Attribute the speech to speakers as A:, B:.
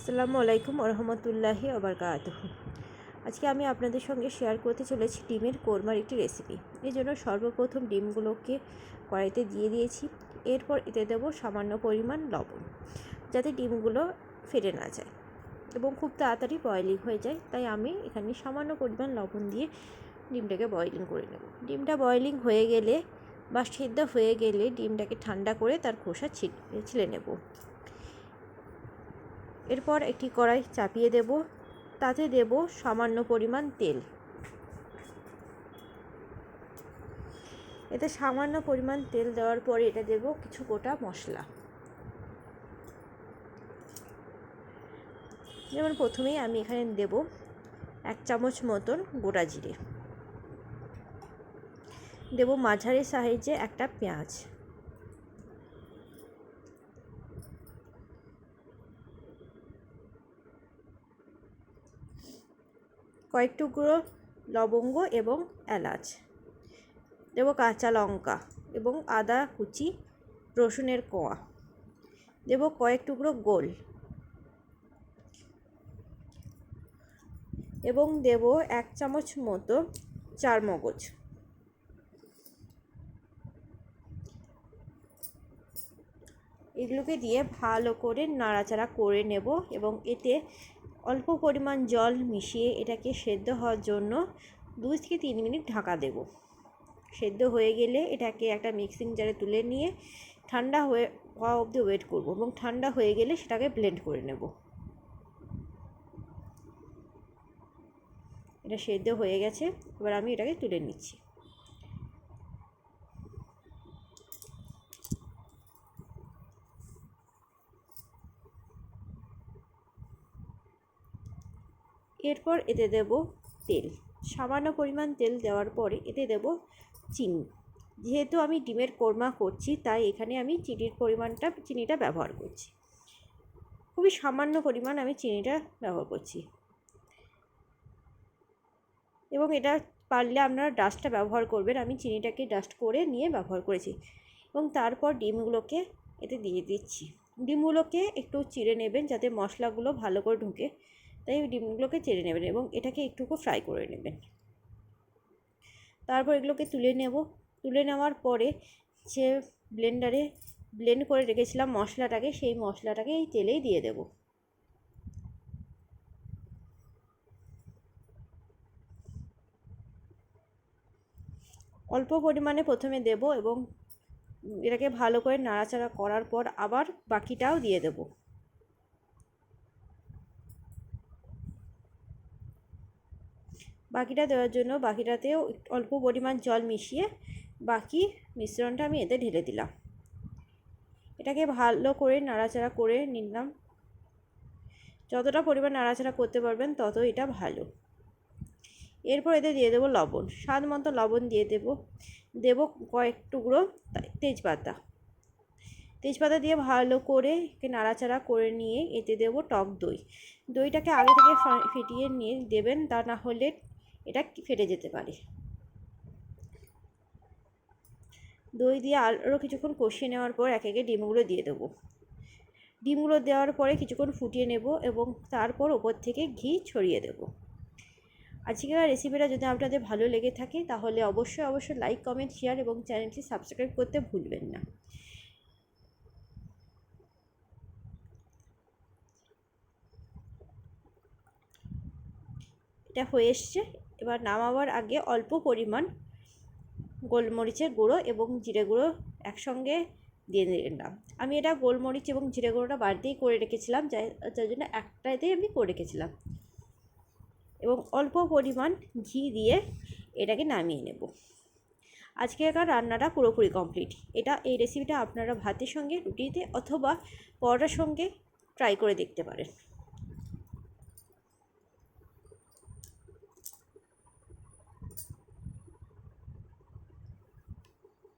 A: আসসালামু আলাইকুম রহমতুল্লাহি ওবরকাত আজকে আমি আপনাদের সঙ্গে শেয়ার করতে চলেছি ডিমের কোরমার একটি রেসিপি এই জন্য সর্বপ্রথম ডিমগুলোকে কড়াইতে দিয়ে দিয়েছি। এরপর এতে দেবো সামান্য পরিমাণ লবণ, যাতে ডিমগুলো ফেটে না যায় এবং খুব তাড়াতাড়ি বয়লিং হয়ে যায়। তাই আমি এখানে সামান্য পরিমাণ লবণ দিয়ে ডিমটাকে বয়লিং করে নেব। ডিমটা বয়লিং হয়ে গেলে বা সেদ্ধ হয়ে গেলে ডিমটাকে ঠান্ডা করে তার খোসা ছিলে নেব। এরপর একটি কড়াই চাপিয়ে দেব। তাতে দেব সামান্য পরিমাণ তেল। এতে সামান্য পরিমাণ তেল দেওয়ার পরে এটা দেব কিছু গোটা মশলা। যেমন প্রথমেই আমি এখানে দেব এক চামচ মতন গোটা জিরে। দেব মাঝারি সাইজে একটা পেঁয়াজ। কয়েক টুকরো লবঙ্গ এবং এলাচ। দেব কাঁচা লঙ্কা এবং আদা, কুচি, রসুনের কোয়া। দেব কয়েক টুকরো গোল। এবং দেব এক চামচ মতো চার মগজ এগুলোকে দিয়ে ভালো করে নাড়াচাড়া করে নেব এবং এতে অল্প পরিমাণ জল মিশিয়ে এটাকে সেদ্ধ হওয়ার জন্য দুই থেকে তিন মিনিট ঢাকা দেব। সেদ্ধ হয়ে গেলে এটাকে একটা মিক্সিং জারে তুলে নিয়ে ঠান্ডা হয়ে হওয়া অবধি ওয়েট করব এবং ঠান্ডা হয়ে গেলে সেটাকে ব্লেন্ড করে নেব। এটা সেদ্ধ হয়ে গেছে, এবার আমি এটাকে তুলে নিচ্ছি। এরপর এতে দেব তেল। সামান্য পরিমাণ তেল দেওয়ার পরে এতে দেব চিনি। যেহেতু আমি ডিমের কোরমা করছি, তাই এখানে আমি চিনির পরিমাণটা, চিনিটা ব্যবহার করছি। খুবই সামান্য পরিমাণ আমি চিনিটা ব্যবহার করছি। এবং এটা পারলে আপনারা ডাস্টটা ব্যবহার করবেন। আমি চিনিটাকে ডাস্ট করে নিয়ে ব্যবহার করেছি। এবং তারপর ডিমগুলোকে এতে দিয়ে দিচ্ছি। ডিমগুলোকে একটু চিড়ে নেবেন যাতে মশলাগুলো ভালো করে ঢুকে। তাই ওই ডিমগুলোকে চেড়ে নেবেন এবং এটাকে একটুকু ফ্রাই করে নেবেন। তারপর এগুলোকে তুলে নেব। তুলে নেওয়ার পরে যে ব্লেন্ডারে ব্লেন্ড করে রেখেছিলাম মশলাটাকে, সেই মশলাটাকে এই তেলেই দিয়ে দেব। অল্প পরিমাণে প্রথমে দেব এবং এটাকে ভালো করে নাড়াচাড়া করার পর আবার বাকিটাও দিয়ে দেবো। বাকিটা দেওয়ার জন্য বাকিটাতেও অল্প পরিমাণ জল মিশিয়ে বাকি মিশ্রণটা আমি এতে ঢেলে দিলাম। এটাকে ভালো করে নাড়াচাড়া করে নিলাম। যতটা পরিমাণ নাড়াচাড়া করতে পারবেন তত এটা ভালো। এরপর এতে দিয়ে দেবো লবণ। স্বাদ মতো লবণ দিয়ে দেব। দেব কয়েক টুকরো তেজপাতা। তেজপাতা দিয়ে ভালো করে একে নাড়াচাড়া করে নিয়ে এতে দেব টক দই। দইটাকে আগে থেকে ফিটিয়ে নিয়ে দেবেন তা না হলে এটা ফেটে যেতে পারে? দই দিয়ে আরও কিছুক্ষণ কষিয়ে নেওয়ার পর এক একে ডিমগুলো দিয়ে দেবো। ডিমগুলো দেওয়ার পরে কিছুক্ষণ ফুটিয়ে নেব এবং তারপর ওপর থেকে ঘি ছড়িয়ে দেব। আজকের রেসিপিটা যদি আপনাদের ভালো লেগে থাকে তাহলে অবশ্যই অবশ্যই লাইক কমেন্ট শেয়ার এবং চ্যানেলটি সাবস্ক্রাইব করতে ভুলবেন না। এটা হয়ে এসছে। এবার নামাবার আগে অল্প পরিমাণ গোলমরিচের গুঁড়ো এবং জিরে গুঁড়ো একসঙ্গে দিয়ে দিলাম আমি এটা গোলমরিচ এবং জিরে গুঁড়োটা বাড়িতেই করে রেখেছিলাম যার জন্য একটাতেই আমি করে রেখেছিলাম। এবং অল্প পরিমাণ ঘি দিয়ে এটাকে নামিয়ে নেব। আজকেকার রান্নাটা পুরোপুরি কমপ্লিট। এটা, এই রেসিপিটা আপনারা ভাতের সঙ্গে, রুটিতে অথবা পরোটার সঙ্গে ট্রাই করে দেখতে পারেন।